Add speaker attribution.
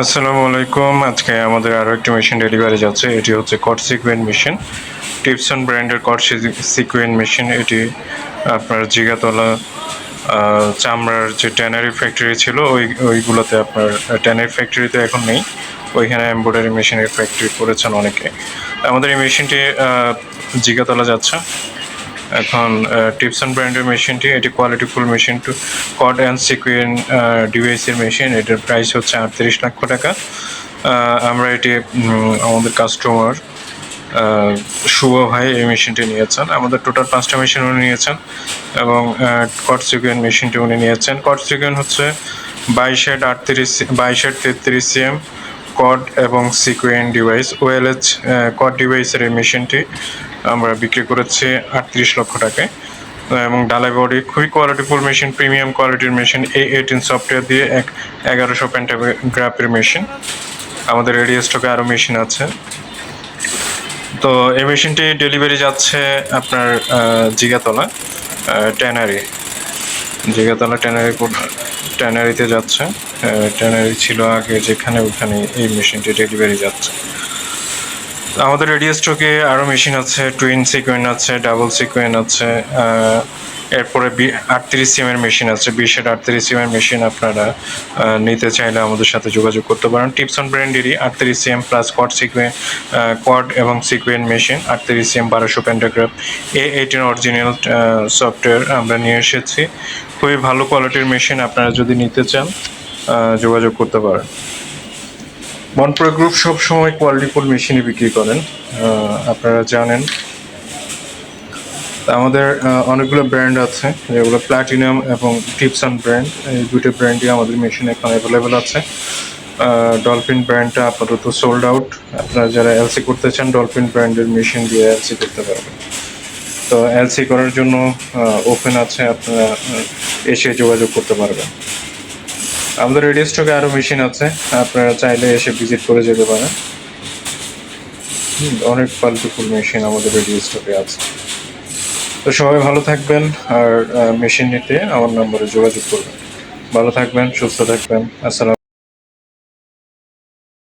Speaker 1: আসসালামু আলাইকুম। আজকে আমাদের আরও একটি মেশিন ডেলিভারি যাচ্ছে। এটি হচ্ছে কট সিকুয়েন্ট মেশিন টিপসন ব্র্যান্ডের কট সিকুয়েন্ট মেশিন এটি আপনার জিগাতলা চামড়ার যে ট্যানারি ফ্যাক্টরি ছিল, ওই, ওইগুলোতে আপনার ট্যানারি ফ্যাক্টরিতে এখন নেই। ওইখানে এমব্রয়ডারি মেশিনের ফ্যাক্টরি করেছেন অনেকে। আমাদের এই মেশিনটি জিগাতলা যাচ্ছে। এখন টিপসন ব্র্যান্ডের মেশিনটি এটি কোয়ালিটি ফুল মেশিন টু কড অ্যান্ড সিকুয়েন ডিভাইসের মেশিন এটার প্রাইস হচ্ছে আটত্রিশ লক্ষ টাকা। আমরা এটি আমাদের কাস্টমার শুভ ভাই এই মেশিনটি নিয়েছেন। আমাদের টোটাল পাঁচটা মেশিন উনি নিয়েছেন এবং কট সিকুয়েন মেশিনটি উনি নিয়েছেন। কট সিকুয়েন হচ্ছে বাইশ হেড আটত্রিশ, বাইশ হেড তেত্রিশ সিএম কড এবং সিকুয়েন ডিভাইস ওএলএচ কড ডিভাইসের এই মেশিনটি আমরা বিক্রি করেছি আটত্রিশ লক্ষ টাকায়। এবং ডালাই বডি খুবই কোয়ালিটিফুল মেশিন প্রিমিয়াম কোয়ালিটির মেশিন এ এইটিন সফটওয়্যার দিয়ে এক এগারোশো প্যান্টাগ্রাফের মেশিন আমাদের রেডিও স্টকে আরও মেশিন আছে। তো এই মেশিনটি ডেলিভারি যাচ্ছে আপনার জিগাতলা ট্যানারি। জিগাতলা ট্যানারি ট্যানারিতে যাচ্ছে। ট্যানারি ছিল আগে যেখানে ওখানে এই মেশিনটি ডেলিভারি যাচ্ছে। আমাদের রেডিও স্টকে আরও মেশিন আছে টুইন সিকোয়েন আছে ডাবল সিকোয়েন আছে এরপরে আটত্রিশ সিমের মেশিন আছে, বিশের আটত্রিশ সিমের মেশিন আপনারা নিতে চাইলে আমাদের সাথে যোগাযোগ করতে পারেন। টিপসন ব্র্যান্ডেরই আটত্রিশ সিএম প্লাস কট সিকোয়েন কট এবং সিকোয়েন মেশিন আটত্রিশ সিএম বারোশো pantograph A eighteen original software আমরা নিয়ে এসেছি। খুবই ভালো কোয়ালিটির মেশিন আপনারা যদি নিতে চান যোগাযোগ করতে পারেন। মনপুরা গ্রুপ সব সময় কোয়ালিটিফুল মেশিনই বিক্রি করেন। আপনারা জানেন। আমাদের অনেকগুলো ব্র্যান্ড আছে, যেগুলো প্লাটিনাম এবং টিপসন ব্র্যান্ড এই দুটো ব্র্যান্ডই আমাদের মেশিন এখন অ্যাভেলেবেল আছে। ডলফিন ব্র্যান্ডটা আপাতত সোল্ড আউট আপনারা যারা এলসি করতে চান ডলফিন ব্র্যান্ডের মেশিন দিয়ে এলসি করতে পারবেন। তো এলসি করার জন্য ওপেন আছে, আপনারা এসে যোগাযোগ করতে পারবেন। আমাদের রেডিও স্টকে আরও মেশিন আছে, আপনারা চাইলে এসে ভিজিট করে যেতে পারেন। অনেক কোয়ালিটিফুল মেশিন আমাদের রেডিও স্টকে আছে। তো সবাই ভালো থাকবেন, আর মেশিন নিতে আমার নম্বরে যোগাযোগ করবেন। ভালো থাকবেন, সুস্থ থাকবেন, আসসালাম